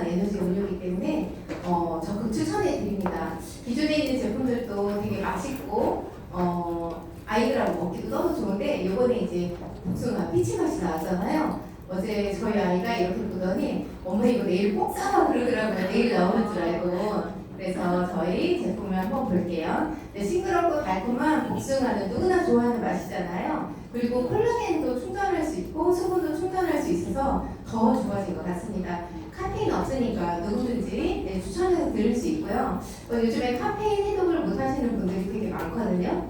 건강한 에너지 음료이기 때문에 어, 적극 추천해 드립니다. 기존에 있는 제품들도 되게 맛있고 어, 아이들하고 먹기도 너무 좋은데 이번에 이제 복숭아 피치 맛이 나왔잖아요. 어제 저희 아이가 이렇게 보더니 엄마 이거 내일 꼭 사와 그러더라고요. 내일 나오는 줄 알고. 그래서 저희 제품을 한번 볼게요. 네, 싱그럽고 달콤한 복숭아는 누구나 좋아하는 맛이잖아요. 그리고 콜라겐도 충전할 수 있고 수분도 충전할 수 있어서 더 좋아진 것 같습니다. 카페인 없으니까 누구든지 네, 추천해서 들을 수 있고요. 어, 요즘에 카페인 해독을 못 하시는 분들이 되게 많거든요.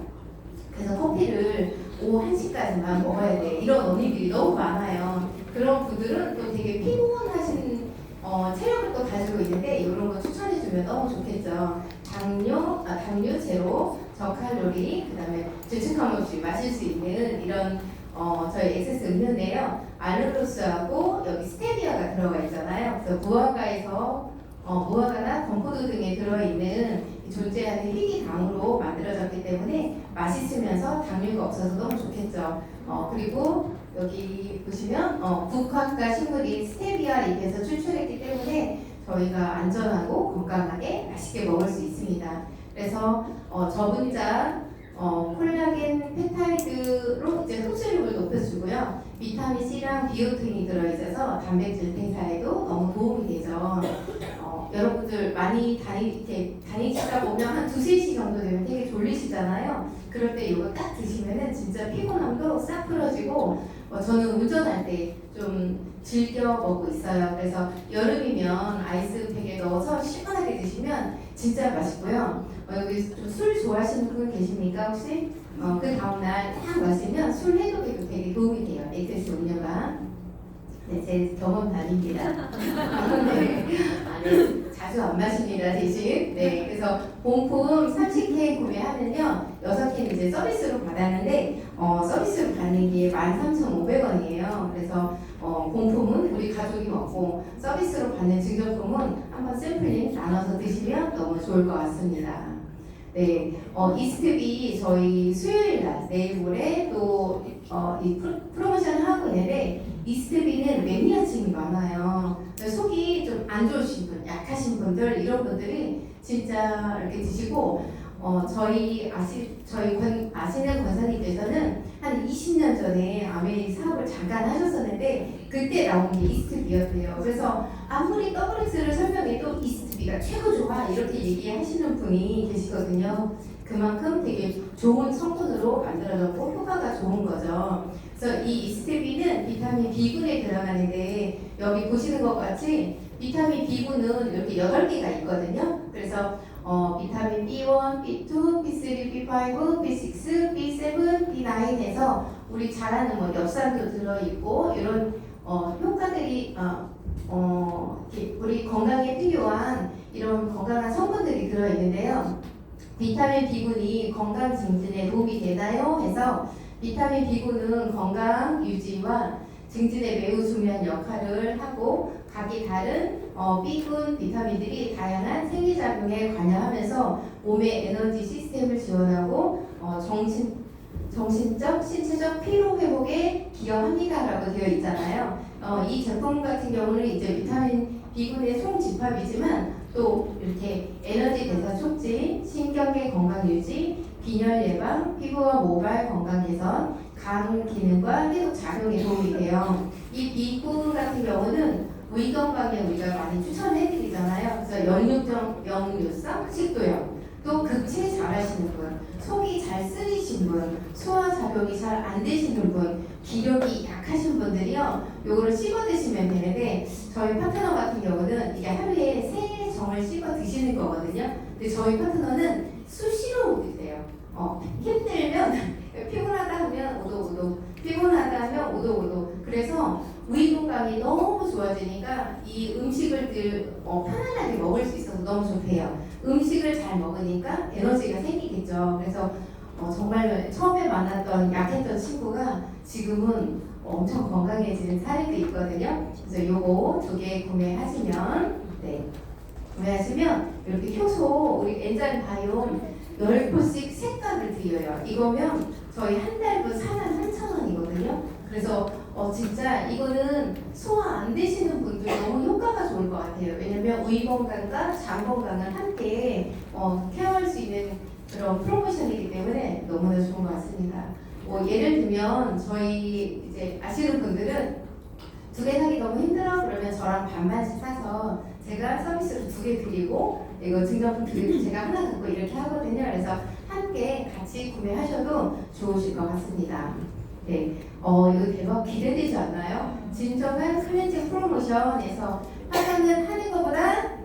그래서 커피를 오후 1시까지만 먹어야 돼. 이런 언니들이 너무 많아요. 그런 분들은 또 되게 피곤하신 어, 체력을 또 가지고 있는데 이런 거 추천해주면 너무 좋겠죠. 당뇨, 아, 당뇨 제로, 저칼로리, 그 다음에 죄책감 없이 마실 수 있는 이런 어, 저희 엑세스 음료인데요. 알룰로스하고 여기 스테비아가 들어가 있잖아요. 그래서 무화과에서 어, 무화과나 건포도 등에 들어있는 존재하는 희귀당으로 만들어졌기 때문에 맛있으면서 당류가 없어서 너무 좋겠죠. 어, 그리고 여기 보시면 어, 국화과 식물인 스테비아 잎에서 추출했기 때문에 저희가 안전하고 건강하게 맛있게 먹을 수 있습니다. 그래서 어, 저분자 어, 콜라겐 펩타이드로 이제 흡수력을 높여주고요. 비타민 C랑 비오틴이 들어있어서 단백질 대사에도 너무 도움이 되죠. 어, 여러분들 많이 다니, 이렇게 다니시다 보면 한 두세 시 정도 되면 되게 졸리시잖아요. 그럴 때 이거 딱 드시면은 진짜 피곤함도 싹 풀어지고 어, 저는 운전할 때 좀 즐겨 먹고 있어요. 그래서 여름이면 아이스팩에 넣어서 시원하게 드시면 진짜 맛있고요. 어, 여기 좀술 좋아하시는 분 계십니까 혹시? 어, 그 다음날 딱 마시면 술 해독에도 되게 도움이 돼요. 엑세스 음료가. 네, 제 경험談입니다. 네. 아니, 자주 안 마십니다, 대신. 네, 그래서 본품 30개 구매하면요, 6개 이제 서비스로 받았는데, 어, 서비스로 받는 게 13,500원이에요. 그래서, 어, 본품은 우리 가족이 먹고, 서비스로 받는 증정품은 한번 샘플링 나눠서 드시면 너무 좋을 것 같습니다. 네, 어, 이스트비 저희 수요일 날, 내일 모레 또, 어, 이 프로, 프로모션 하고 있는데, 이스트비는 매니아층이 많아요. 속이 좀 안 좋으신 분, 약하신 분들 이런 분들이 진짜 이렇게 드시고 어, 저희 아시 저희 권, 아시는 권사님께서는 한 20년 전에 아메리 사업을 잠깐 하셨었는데 그때 나온 게 이스트비였대요. 그래서 아무리 WX를 설명해도 이스트비가 최고 좋아 이렇게 얘기하시는 분이 계시거든요. 그만큼 되게 좋은 성분으로 만들어졌고 효과가 좋은 거죠. 그래서 이 이스테비는 비타민 B군에 들어가는데 여기 보시는 것 같이 비타민 B군은 이렇게 8개가 있거든요. 그래서 어, 비타민 B1, B2, B3, B5, B6, B7, B9에서 우리 잘 아는 뭐 엽산도 들어있고 이런 어, 효과들이 어, 어, 우리 건강에 필요한 이런 건강한 성분들이 들어있는데요. 비타민 B군이 건강 증진에 도움이 되나요? 해서 비타민 B군은 건강 유지와 증진에 매우 중요한 역할을 하고 각기 다른 어, B군 비타민들이 다양한 생리작용에 관여하면서 몸의 에너지 시스템을 지원하고 어, 정신, 정신적, 신체적 피로 회복에 기여합니다라고 되어 있잖아요. 어, 이 제품 같은 경우는 이제 비타민 B군의 총집합이지만 또 이렇게 에너지 대사 촉진, 신경계 건강 유지, 빈혈 예방, 피부와 모발 건강 개선, 간 기능과 해독 작용에 도움이 돼요. 이 비구 같은 경우는 위 건강에 우리가 많이 추천해드리잖아요. 그래서 연육성, 영유성, 식도염, 또 급체 잘하시는 분, 속이 잘 쓰리신 분, 소화 작용이 잘 안 되시는 분, 기력이 약하신 분들이요, 요거를 씹어 드시면 되는데 저희 파트너 같은 경우는 이게 하루에 세 정을 씹어 드시는 거거든요. 근데 저희 파트너는 수시로 드세요. 어, 힘들면 피곤하다 하면 오도 오도 피곤하다 하면 오도 오도 그래서 위 건강이 너무 좋아요. 주어지니까 이 음식을 들- 어, 편안하게 먹을 수 있어서 너무 좋대요. 음식을 잘 먹으니까 에너지가 생기겠죠. 그래서 어, 정말 처음에 만났던 약했던 친구가 지금은 엄청 건강해지는 사례도 있거든요. 그래서 요거 두 개 구매하시면 네 구매하시면 이렇게 효소 우리 엔자임 바이옴 10포씩 색깔을 드려요. 이거면 저희 한 달분 4만 3천 원이거든요. 그래서 어 진짜 이거는 소화 안 되시는 분들 너무 효과가 좋을 것 같아요. 왜냐면 의 건강과 장 건강을 함께 어, 케어할 수 있는 그런 프로모션이기 때문에 너무나 좋은 것 같습니다. 뭐 예를 들면 저희 이제 아시는 분들은 두 개 사기 너무 힘들어 그러면 저랑 반반씩 사서 제가 서비스로 두 개 드리고 이거 증정품 드리고 제가 하나 갖고 이렇게 하거든요. 그래서 함께 같이 구매하셔도 좋으실 것 같습니다. 네, 어 이거 대박 기대되지 않나요? 진정한 클렌징 프로모션에서 화장은 하는 것보다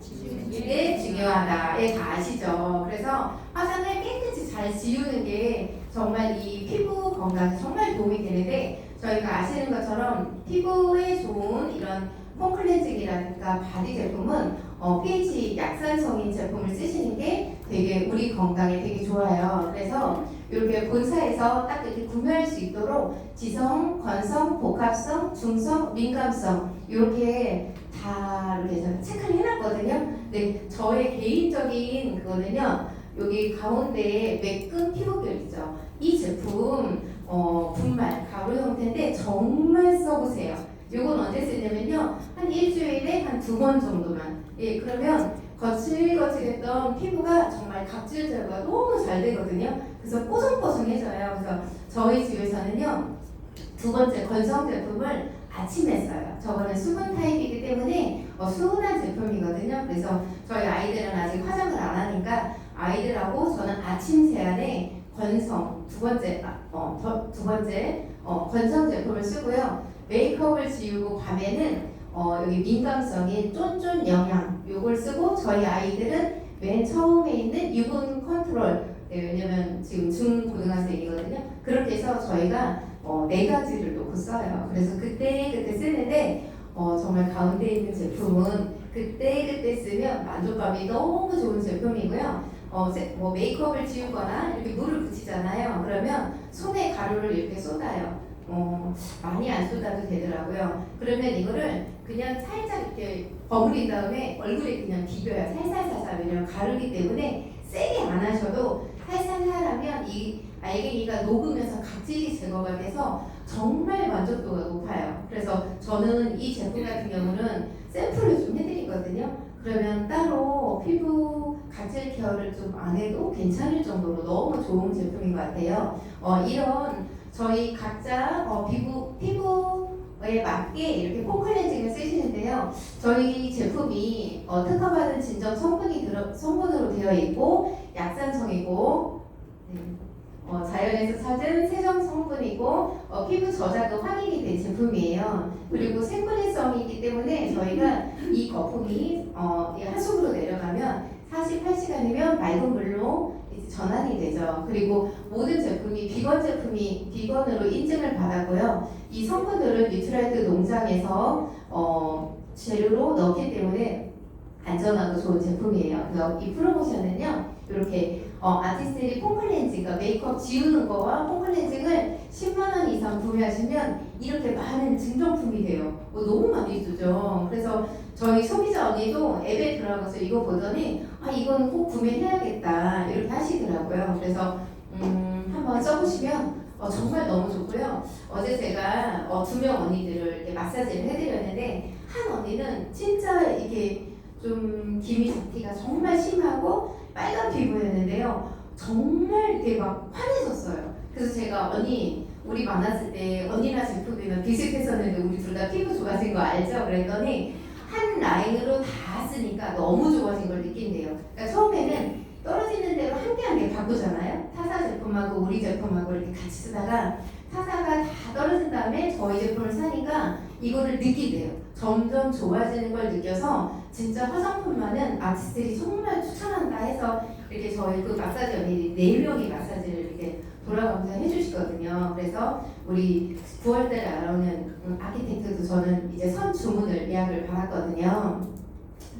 이게 중요하다. 예, 다 아시죠? 그래서 화장을 깨끗이 잘 지우는 게 정말 이 피부 건강에 정말 도움이 되는데 저희가 아시는 것처럼 피부에 좋은 이런 폼클렌징이라든가 바디 제품은 어, pH 약산성인 제품을 쓰시는 게 되게 우리 건강에 되게 좋아요. 그래서 이렇게 본사에서 딱 이렇게 구매할 수 있도록 지성, 건성, 복합성, 중성, 민감성 이렇게 다 이렇게 제가 체크를 해놨거든요. 네, 저의 개인적인 그거는요. 여기 가운데에 매끈 피부결 있죠. 이 제품 어, 분말 가루 형태인데 정말 써보세요. 요건 언제 쓰냐면요. 한 일주일에 한 두 번 정도만. 예, 그러면 거칠거칠했던 피부가 정말 각질 제거가 너무 잘 되거든요. 그래서 뽀송뽀송해져요. 그래서 저희 집에서는요. 두 번째 건성 제품을 아침에 써요. 저거는 수분 타입이기 때문에 어, 수분한 제품이거든요. 그래서 저희 아이들은 아직 화장을 안 하니까 아이들하고 저는 아침 세안에 건성 두 번째 아, 어, 더- 두 번째 어, 건성 제품을 쓰고요. 메이크업을 지우고 밤에는 어, 여기 민감성인 쫀쫀 영양 요걸 쓰고 저희 아이들은 맨 처음에 있는 유분 컨트롤 네, 왜냐면 지금 중고등학생이거든요. 그렇게 해서 저희가 어, 네 가지를 놓고 써요. 그래서 그때 그때 쓰는데 어, 정말 가운데 있는 제품은 그때 그때 쓰면 만족감이 너무 좋은 제품이고요. 어, 세- 뭐 메이크업을 지우거나 이렇게 물을 붙이잖아요. 그러면 손에 가루를 이렇게 쏟아요. 어, 많이 안 쏟아도 되더라고요. 그러면 이거를 그냥 살짝 이렇게 버무린 다음에 얼굴에 그냥 비벼요. 살살살살 왜냐면 가루기 때문에 세게 안 하셔도 살살살하면 이 알갱이가 녹으면서 각질이 제거가 돼서 정말 만족도가 높아요. 그래서 저는 이 제품 같은 경우는 샘플을 좀 해드리거든요. 그러면 따로 피부 각질 케어를 좀 안 해도 괜찮을 정도로 너무 좋은 제품인 것 같아요. 어, 이런 저희 각자 어, 피부 피부에 맞게 이렇게 폼클렌징을 쓰시는데요. 저희 제품이 어, 특허받은 진정 성분이 들어, 성분으로 되어 있고 약산성이고 네, 어, 자연에서 찾은 세정 성분이고 어, 피부 저자도 확인이 된 제품이에요. 그리고 생분해성이기 때문에 저희가 이 거품이 어, 이 하수구로 내려가면 48시간이면 맑은 물로 이제 전환이 되죠. 그리고 모든 제품이 비건 제품이 비건으로 인증을 받았고요. 이 성분들은 뉴트라이트 농장에서 어, 재료로 넣기 때문에 안전하고 좋은 제품이에요. 이 프로모션은요. 이렇게 어, 아티스트리 폼클렌징과 메이크업 지우는 거와 폼클렌징을 10만 원 이상 구매하시면 이렇게 많은 증정품이 돼요. 뭐 너무 많이 주죠. 그래서 저희 소비자 언니도 앱에 들어가서 이거 보더니 아 이거는 꼭 구매해야겠다 이렇게 하시더라고요. 그래서 음, 한번 써보시면 어, 정말 너무 좋고요. 어제 제가 어, 두 명 언니들을 이렇게 마사지를 해드렸는데 한 언니는 진짜 이게 좀 기미 잡티가 정말 심하고 빨간 피부였는데요. 정말 이렇게 막 환해졌어요. 그래서 제가 언니 우리 만났을 때 언니랑 제품이랑 비슷했었는데 우리 둘 다 피부 좋아진 거 알죠? 그랬더니 한 라인으로 다 쓰니까 너무 좋아진 걸 느낀대요. 그러니까 처음에는 떨어지는 대로 한 개 한 개 바꾸잖아요. 타사 제품하고 우리 제품하고 이렇게 같이 쓰다가 타사가 다 떨어진 다음에 저희 제품을 사니까 이거를 느끼대요. 점점 좋아지는 걸 느껴서 진짜 화장품만은 아티스트들이 정말 추천한다 해서 이렇게 저희 그 마사지 언니들이 네 명이 마사지를 돌아가면서 해주시거든요. 그래서 우리 9월달에 알아오는 음, 아키텍트도 저는 이제 선 주문을 예약을 받았거든요.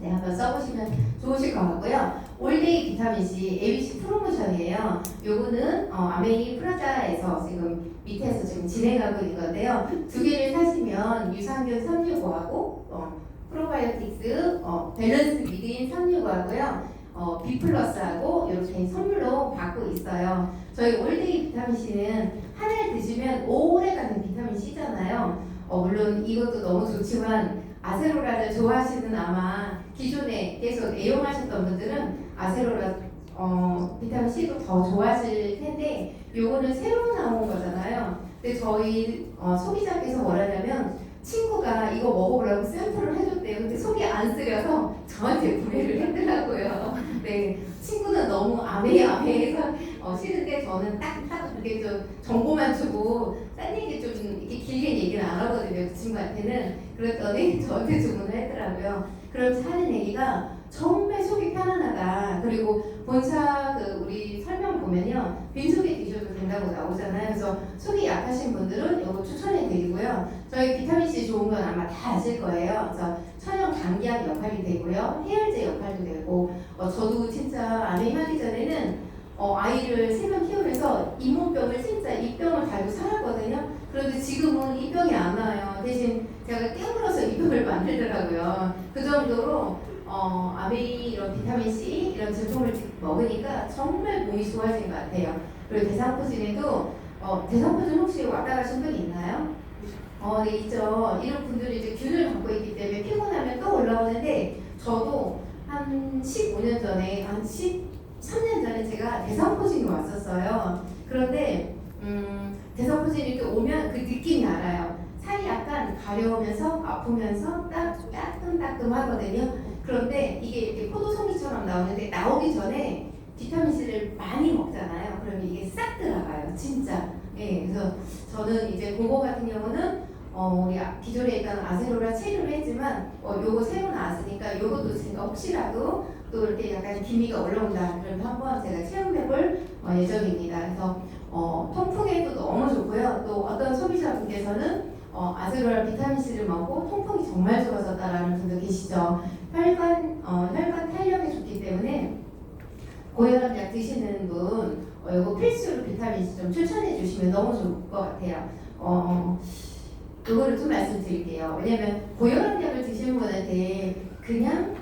네, 한번 써보시면 좋으실 것 같고요. 올데이 비타민C ABC 프로모션이에요. 요거는 어, 아메이 프라자에서 지금 밑에서 지금 진행하고 있는 건데요. 두 개를 사시면 유산균 365하고 어, 프로바이오틱스 어, 밸런스 미드인 365하고요. 어, B 플러스하고 이렇게 선물로 받고 있어요. 저희 올데이 비타민 C는 하나를 드시면 오래가는 비타민 C잖아요. 어, 물론 이것도 너무 좋지만 아세로라를 좋아하시는 아마 기존에 계속 애용하셨던 분들은 아세로라 어, 비타민 C도 더 좋아하실 텐데 요거는 새로 나온 거잖아요. 근데 저희 어, 소비자께서 뭐라냐면 친구가 이거 먹어보라고 샘플을 해줬대요. 근데 속이 안 쓰려서 저한테 구매를 했더라고요. 네, 친구는 너무 아메아메해서 어, 싫은데 저는 딱딱 이렇게 좀 정보만 주고 딴 얘기 좀 이렇게 길게 얘기는 안 하거든요. 그 친구한테는 그랬더니 저한테 주문을 했더라고요. 그러면서 하는 얘기가 정말 속이 편안하다. 그리고 본사 그 우리 설명 보면요. 빈속에 드셔도 된다고 나오잖아요. 그래서 속이 약하신 분들은 이거 추천해 드리고요. 저희 비타민 C 좋은 건 아마 다 아실 거예요. 그래서 천연 감기약 역할이 되고요. 해열제 역할도 되고 어, 저도 진짜 아내 하기 전에는 어, 아이를 세 명 키우면서 잇몸병을 진짜 이병을 달고 살았거든요. 그런데 지금은 이 병이 안 나요. 대신 제가 깨물어서 이 병을 만들더라고요. 그 정도로 어, 아메이 이런 비타민 C 이런 제품을 먹으니까 정말 몸이 좋아진 것 같아요. 그리고 대상포진에도 어, 대상포진 혹시 왔다 가신 분 있나요? 어, 네, 있죠. 이런 분들이 이제 균을 갖고 있기 때문에 피곤하면 또 올라오는데 저도 한 15년 전에 한 13년 전에 제가 대상포진이 왔었어요. 그런데 음, 대상포진이 이렇게 오면 그 느낌이 알아요. 살이 약간 가려우면서 아프면서 딱 따끔따끔하거든요. 그런데 이게 이렇게 포도송이처럼 나오는데 나오기 전에 비타민 C를 많이 먹잖아요. 그러면 이게 싹 들어가요, 진짜. 예, 그래서 저는 이제 그거 같은 경우는 어, 우리 아- 기존에 있던 아세로라 체류를 했지만 어, 요거 새로 나왔으니까 요것도 제가 혹시라도 또 이렇게 약간 기미가 올라온다 그러면 한번 제가 체험해볼 어, 예정입니다. 그래서 어, 통풍에도 너무 좋고요. 또 어떤 소비자분께서는 어, 아세로라 비타민 C를 먹고 통풍이 정말 좋아졌다라는 분도 계시죠. 혈관 어, 혈관 탄력에 좋기 때문에 고혈압 약 드시는 분 어, 이거 필수로 비타민 C 좀 추천해 주시면 너무 좋을 것 같아요. 어, 그거를 좀 말씀드릴게요. 왜냐면 고혈압 약을 드시는 분한테 그냥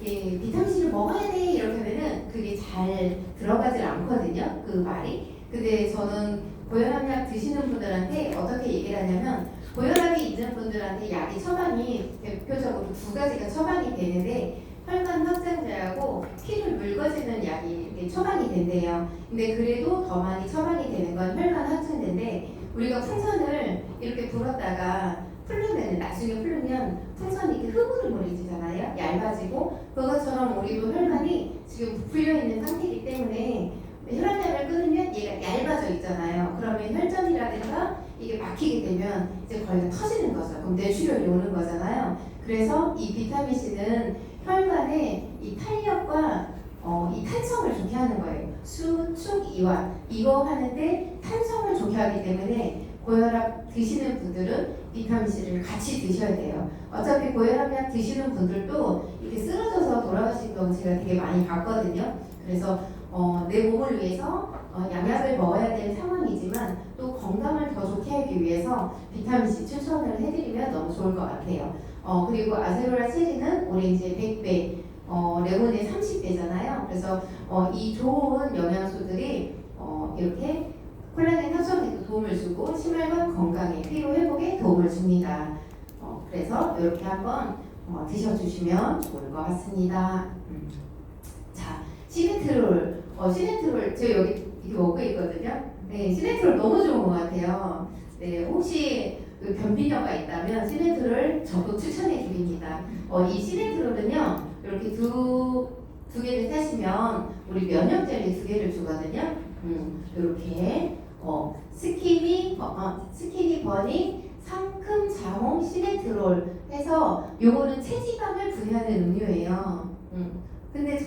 이게 비타민 C를 먹어야 돼 이렇게 하면은 그게 잘 들어가질 않거든요. 그 말이. 근데 저는 고혈압 약 드시는 분들한테 어떻게 얘기를 하냐면 고혈압이 있는 분들한테 약이 처방이 대표적으로 두 가지가 처방이 되는데 혈관 확장제하고 피를 묽어지는 약이 이렇게 처방이 된대요. 근데 그래도 더 많이 처방이 되는 건 혈관 확장제인데 우리가 풍선을 이렇게 불었다가 풀면 나중에 풀면 풍선이 이렇게 흐물흐물해지잖아요. 얇아지고 그것처럼 우리도 혈관이 지금 부풀려 있는 상태이기 때문에 혈압약을 끊으면 얘가 얇아져 있잖아요. 그러면 혈전이라든가 이게 막히게 되면 이제 거기가 터지는 거죠. 오는 거잖아요. 그래서 이 비타민 C는 혈관의 이 탄력과 어, 이 탄성을 좋게 하는 거예요. 수, 축, 이완 이거 하는데 탄성을 좋게 하기 때문에 고혈압 드시는 분들은 비타민 C를 같이 드셔야 돼요. 어차피 고혈압 약 드시는 분들도 이렇게 쓰러져서 돌아가신 경우 제가 되게 많이 봤거든요. 그래서 어, 내 몸을 위해서 어, 양약을 먹어야 될 상황이지만 또 건강을 더 좋게 하기 위해서 비타민 C 추천을 해드리면 너무 좋을 것 같아요. 어, 그리고 아세로라 체리는 오렌지의 100배, 어, 레몬의 30배잖아요. 그래서 어, 이 좋은 영양소들이 어, 이렇게 콜라겐 합성에도 도움을 주고 심혈관 건강에 피로 회복에 도움을 줍니다. 어, 그래서 이렇게 한번 어, 드셔주시면 좋을 것 같습니다. 음. 자, 시네트롤, 어, 시네트롤 저 여기 이렇게 먹고 있거든요. 네, 시네트롤 너무 좋은 것 같아요. 네, 혹시 그 변비녀가 있다면 시네트롤 저도 추천해 드립니다. 어, 이 시네트롤은요, 이렇게 두, 두 개를 사시면 우리 면역 젤리 두 개를 주거든요. 음, 이렇게 어, 스키니, 버- 어, 스키니 버니 상큼 자몽 시네트롤 해서 요거는 체지방을 분해하는 음료예요.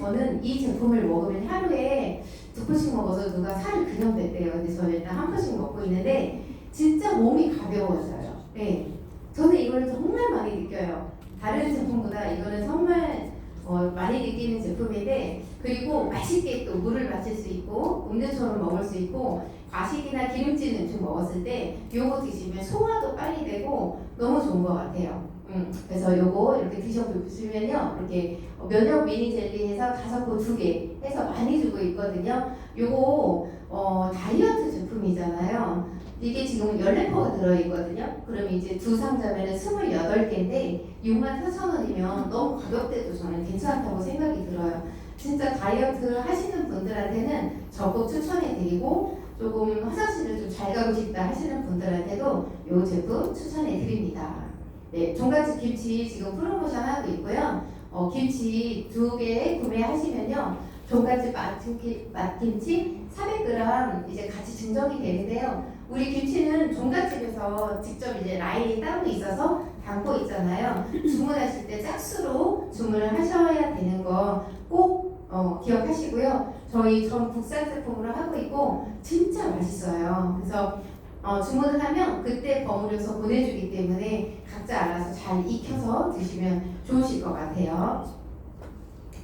저는 이 제품을 먹으면 하루에 두 포씩 먹어서 누가 그냥 뺐대요. 근데 저는 일단 한 포씩 먹고 있는데 진짜 몸이 가벼워져요. 네. 저는 이걸 정말 많이 느껴요. 다른 제품보다 이거는 정말 어, 많이 느끼는 제품인데 그리고 맛있게 또 물을 마실 수 있고 음료처럼 먹을 수 있고 과식이나 기름진 음식 먹었을 때 요거 드시면 소화도 빨리 되고 너무 좋은 것 같아요. 음, 그래서 요거 이렇게 드셔보시면요 이렇게 면역 미니 젤리 해서 다섯 고 두 개 해서 많이 주고 있거든요. 요거 어, 다이어트 제품이잖아요. 이게 지금 14포가 들어있거든요. 그럼 이제 두 상자면은 28개인데 6만 4천 원이면 너무 가격대도 저는 괜찮다고 생각이 들어요. 진짜 다이어트 하시는 분들한테는 적극 추천해 드리고 조금 화장실을 좀 잘 가고 싶다 하시는 분들한테도 이 제품 추천해 드립니다. 네, 종갓집 김치 지금 프로모션 하고 있고요. 어, 김치 두 개 구매하시면요. 종갓집 맛김치, 맛김치 400g 이제 같이 증정이 되는데요. 우리 김치는 종갓집에서 직접 이제 라인이 따로 있어서 담고 있잖아요. 주문하실 때 짝수로 주문을 하셔야 되는 거꼭 어, 기억하시고요. 저희 전 국산 제품으로 하고 있고 진짜 맛있어요. 그래서 어, 주문을 하면 그때 버무려서 보내주기 때문에 각자 알아서 잘 익혀서 드시면 좋으실 것 같아요.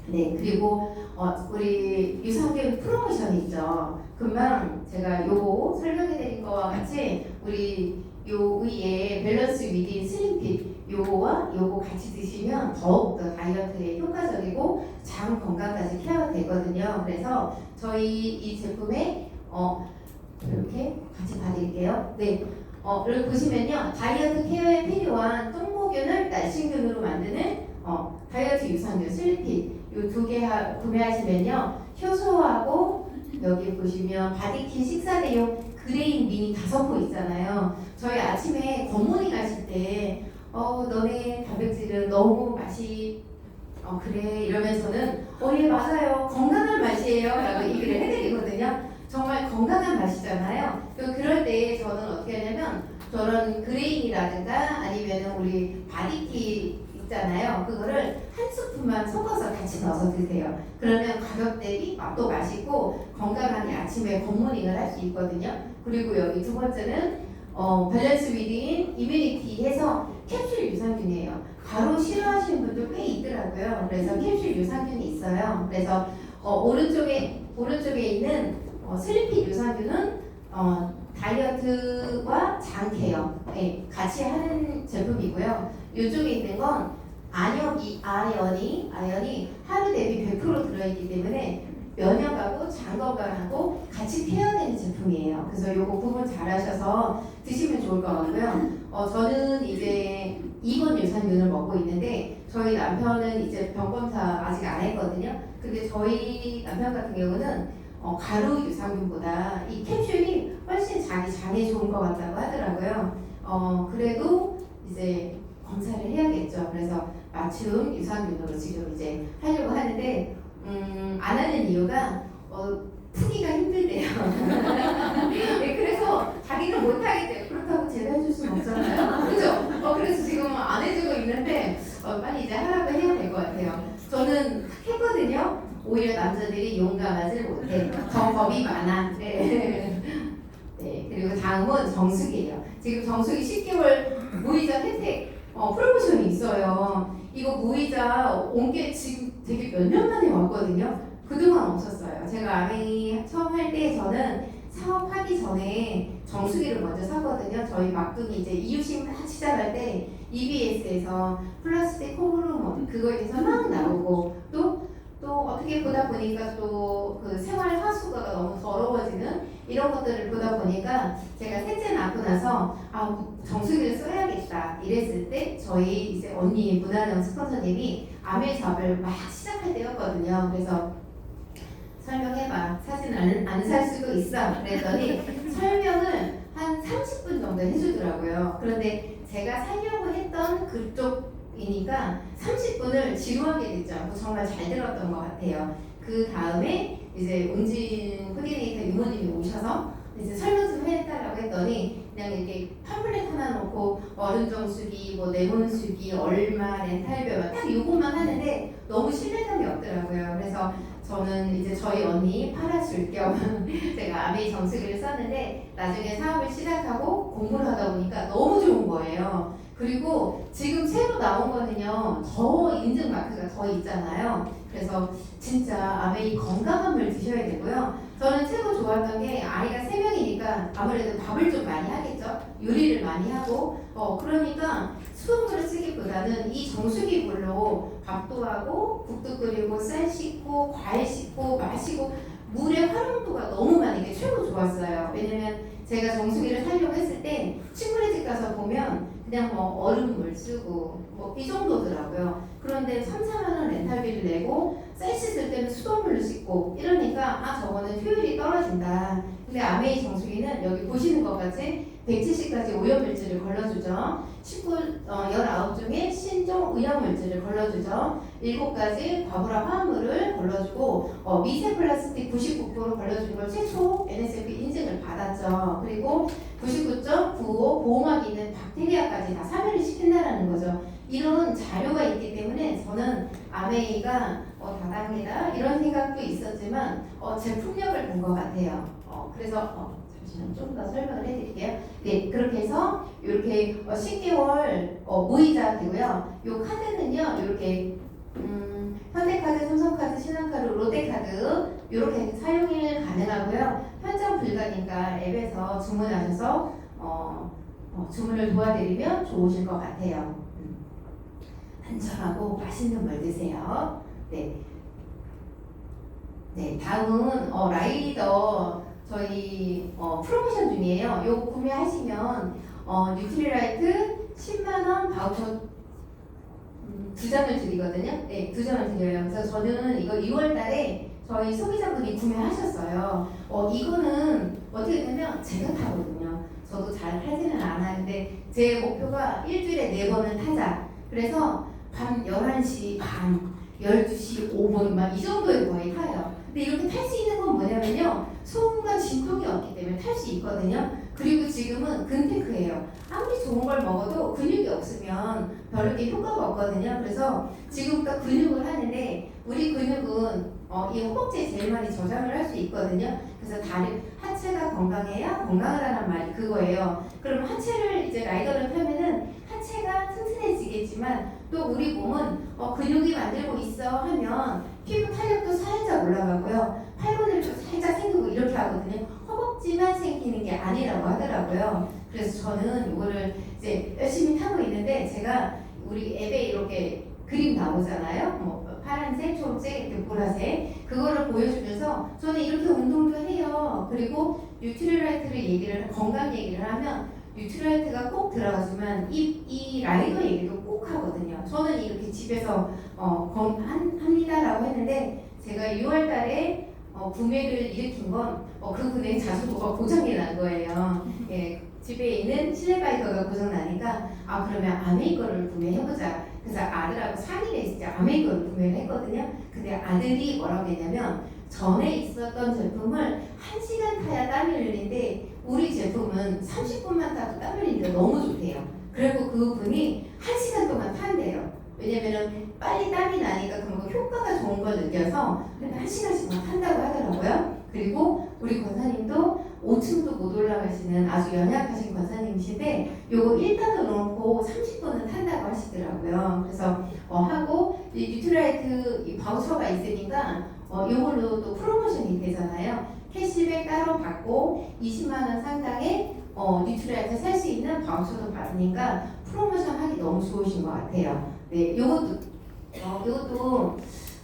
네, 그리고 어, 우리 유산균 프로모션이 있죠. 금방 제가 요거 설명해 드린 거와 같이 우리 요 위에 밸런스 위딘 슬림핏 요거와 요거 같이 드시면 더욱더 다이어트에 효과적이고 장 건강까지 케어가 되거든요. 그래서 저희 이 제품에 어 이렇게 같이 봐드릴게요. 네. 어, 여기 보시면요. 다이어트 케어에 필요한 똥모균을 날씬균으로 만드는 어, 다이어트 유산균 슬리핏 요두개 구매하시면요. 효소하고 여기 보시면 바디킨 식사 대용 그레인 미니 다섯 포 있잖아요. 저희 아침에 겉모닝 하실 때 어, 너네 단백질은 너무 맛이 어, 그래 이러면서는 어, 예 맞아요. 건강한 맛이에요. 라고 얘기를 해드리거든요. 정말 건강한 맛이잖아요. 그 그럴 때 저는 어떻게 하냐면 저런 그레인이라든가 아니면 우리 바디티 있잖아요. 그거를 한 스푼만 섞어서 같이 넣어서 드세요. 그러면 가격 대비 맛도 맛있고 건강하게 아침에 굿모닝을 할 수 있거든요. 그리고 여기 두 번째는 어, 밸런스 위딘 이뮤니티 해서 캡슐 유산균이에요. 가루 싫어하시는 분들 꽤 있더라고요. 그래서 캡슐 유산균이 있어요. 그래서 어, 오른쪽에 오른쪽에 있는 어, 슬리피 유산균은 어, 다이어트와 장 케어 네, 같이 하는 제품이고요. 이쪽에 있는 건 안역이 아연이 아연이 하루 대비 100% 들어있기 때문에 면역하고 장 건강하고 같이 케어되는 제품이에요. 그래서 요거 구분 잘 하셔서 드시면 좋을 것 같고요. 어, 저는 이제 2번 유산균을 먹고 있는데 저희 남편은 이제 병 검사 아직 안 했거든요. 근데 저희 남편 같은 경우는 어, 가루 유산균보다 이 캡슐이 훨씬 자기 장에 좋은 것 같다고 하더라고요. 어, 그래도 이제 검사를 해야겠죠. 그래서 맞춤 유산균으로 지금 이제 하려고 하는데 음, 안 하는 이유가 어, 푸기가 힘들대요. 네, 그래서 자기는 못하겠대요. 그렇다고 제가 해줄 수는 없잖아요. 그죠? 어, 그래서 지금 안 해주고 있는데 어, 빨리 이제 하라고 해야 될 것 같아요. 저는 했거든요. 오히려 남자들이 용감하지 못해. 정법이 많아. 네. 네. 그리고 다음은 정수기예요. 지금 정수기 10개월 무이자 혜택 어, 프로모션이 있어요. 이거 무이자 온 게 지금 되게 몇 년 만에 왔거든요. 그동안 없었어요. 제가 아메이 처음 할 때 저는 사업하기 전에 정수기를 먼저 샀거든요. 저희 막둥이 이제 이유식 막 시작할 때 EBS에서 플라스틱 콩으로 뭐 그거에 대해서 막 나오고 또 또 어떻게 보다 보니까 또 그 생활 하수구가 너무 더러워지는 이런 것들을 보다 보니까 제가 셋째 낳고 나서 아 정수기를 써야겠다 이랬을 때 저희 이제 언니 문화령 스폰서님이 아메 잡을 막 시작할 때였거든요. 그래서 설명해봐 사진 안살 수도 있어 그랬더니 설명을 한 30분 정도 해주더라고요. 그런데 제가 살려고 했던 그쪽 이니까 30분을 지루하게 않고 정말 잘 들었던 것 같아요. 그 다음에 이제 운진 코디네이터 이모님이 오셔서 이제 설명 좀 해달라고 했더니 그냥 이렇게 팜플렛 하나 놓고 어른 정수기, 뭐 내몬수기, 얼마, 렌탈비만 딱 요것만 하는데 너무 신뢰감이 없더라고요. 그래서 저는 이제 저희 언니 팔아줄 겸 제가 아메이 정수기를 썼는데 나중에 사업을 시작하고 공부를 하다 보니까 너무 좋은 거예요. 그리고 지금 새로 나온 거는요 더 인증 마크가 더 있잖아요. 그래서 진짜 아메이 건강한 물 드셔야 되고요. 저는 최고 좋았던 게 아이가 세 명이니까 아무래도 밥을 좀 많이 하겠죠. 요리를 많이 하고 어 그러니까 수돗물을 쓰기보다는 이 정수기 물로 밥도 하고 국도 끓이고 쌀 씻고 과일 씻고 마시고 물의 활용도가 너무 많은 게 최고 좋았어요. 왜냐면 제가 정수기를 사려고 했을 때 친구네 집 가서 보면 그냥 뭐 얼음물 쓰고 뭐 이 정도더라고요. 그런데 3, 4만 원 렌탈비를 내고 쌀 씻을 때는 수돗물로 씻고 이러니까 아 저거는 효율이 떨어진다. 근데 아메이 정수기는 여기 보시는 것 같이 170가지 오염물질을 걸러주죠. 19, 어, 19종의 신종 의약물질을 걸러주죠. 7가지 과부라 화합물을 걸러주고 어, 미세 플라스틱 99% 걸러주는 걸 최초 NSF 인증을 받았죠. 그리고 99.95 보호막이 있는 박테리아까지 다 사멸을 시킨다라는 거죠. 이런 자료가 있기 때문에 저는 아메이가 어, 다당이다 이런 생각도 있었지만 어, 제품력을 본 것 같아요. 어, 그래서 어, 잠시만 좀더 설명을 해드릴게요. 네, 그렇게 해서 이렇게 어, 10개월 어, 무이자 되고요. 이 카드는요, 이렇게 음, 현대카드, 삼성카드, 신한카드, 롯데카드 이렇게 사용이 가능하고요. 현장 불가니까 앱에서 주문하셔서 어, 어, 주문을 도와드리면 좋으실 것 같아요. 음. 안전하고 맛있는 물 드세요. 네. 네, 다음은 어, 라이더 저희 어, 프로모션 중이에요. 요 구매하시면 어, 뉴트리라이트 10만 원 바우처 음, 두 장을 드리거든요. 네, 두 장을 드려요. 그래서 저는 이거 2월 달에 저희 소비자분이 구매하셨어요. 어, 이거는 어떻게 되면 제가 타거든요. 저도 잘 타지는 않았는데 제 목표가 일주일에 네 번은 타자. 그래서 밤 11시 반, 12시 5분 막 이 정도에 거의 타요. 근데 이렇게 탈 수 있는 건 뭐냐면요. 소음과 진동이 없기 때문에 탈 수 있거든요. 그리고 지금은 근테크예요. 아무리 좋은 걸 먹어도 근육이 없으면 별로 이렇게 효과가 없거든요. 그래서 지금부터 근육을 하는데 우리 근육은 어, 이 허벅지에 제일 많이 저장을 할 수 있거든요. 그래서 다리 하체가 건강해야 건강하다는 말이 그거예요. 그럼 하체를 이제 라이더를 펴면은 하체가 튼튼해지겠지만 또 우리 몸은 어, 근육이 만들고 있어 하면 피부 탄력도 살짝 올라가고요. 팔근육도 살짝 생기고 이렇게 하거든요. 허벅지만 생기는 게 아니라고 하더라고요. 그래서 저는 이거를 이제 열심히 타고 있는데 제가 우리 앱에 이렇게 그림 나오잖아요. 뭐 파란색, 초록색, 보라색 그거를 보여주면서 저는 이렇게 운동도 해요. 그리고 뉴트리라이트를 얘기를 건강 얘기를 하면 뉴트리라이트가 꼭 들어가지만 이, 이 라이더 얘기도 꼭 하거든요. 저는 이렇게 집에서 어, 합니다라고 했는데 제가 6월 달에 어, 구매를 일으킨 건 어, 그분의 자전거가 고장이 난 거예요. 예, 집에 있는 실내 바이커가 고장 나니까 아 그러면 아메이 거를 구매해보자. 그래서 아들하고 상의를 했을 때 아메이 거를 구매를 했거든요. 근데 아들이 뭐라고 했냐면 전에 있었던 제품을 1시간 타야 땀이 흘리는데 우리 제품은 30분만 타도 땀 흘리는데 너무 좋대요. 그리고 그분이 1시간 동안 탄대요. 왜냐면은 빨리 땀이 나니까 거 효과가 좋은 걸 느껴서 그러니까 1시간씩 만 탄다고 하더라고요. 그리고 우리 권사님도 5층도 못 올라가시는 아주 연약하신 권사님이신데 요거 1단으로 놓고 30분은 탄다고 하시더라고요. 그래서 어, 하고 이 뉴트라이트 이 바우처가 있으니까 어, 요걸로 또 프로모션이 되잖아요. 캐시백 따로 받고 20만 원 상당의 어, 뉴트라이트 살 수 있는 바우처도 받으니까 프로모션 하기 너무 좋으신 것 같아요. 네, 요것도 어, 요것도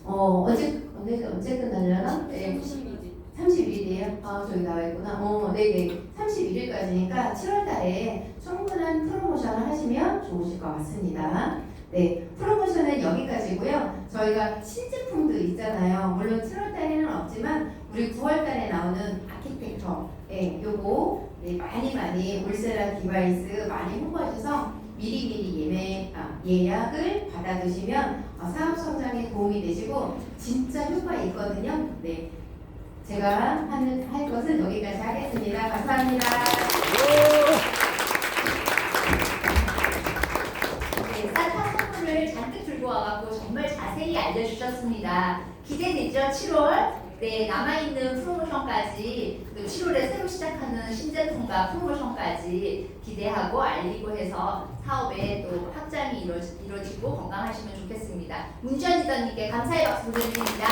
어, 언제 언제 언제 끝나려나? 네, 31일이에요. 아, 저기 나와 있구나. 어, 네네. 31일까지니까 7월 달에 충분한 프로모션을 하시면 좋으실 것 같습니다. 네, 프로모션은 여기까지고요. 저희가 신제품도 있잖아요. 물론 7월 달에는 없지만 우리 9월 달에 나오는 아키텍터, 네, 요거 네, 많이 많이 울세라 디바이스 많이 홍보하셔서 미리미리 예매, 아, 예약을 받아두시면 어, 사업 성장에 도움이 되시고 진짜 효과 있거든요. 네. 제가 하는 할 것은 여기까지 하겠습니다. 감사합니다. 와갖고 정말 자세히 알려주셨습니다. 기대되죠? 7월. 네, 남아있는 프로모션까지, 또 7월에 새로 시작하는 신제품과 프로모션까지 기대하고 알리고 해서 사업에 또 확장이 이루어지, 이루어지고 건강하시면 좋겠습니다. 문지연 리더님께 감사의 박수 드립니다.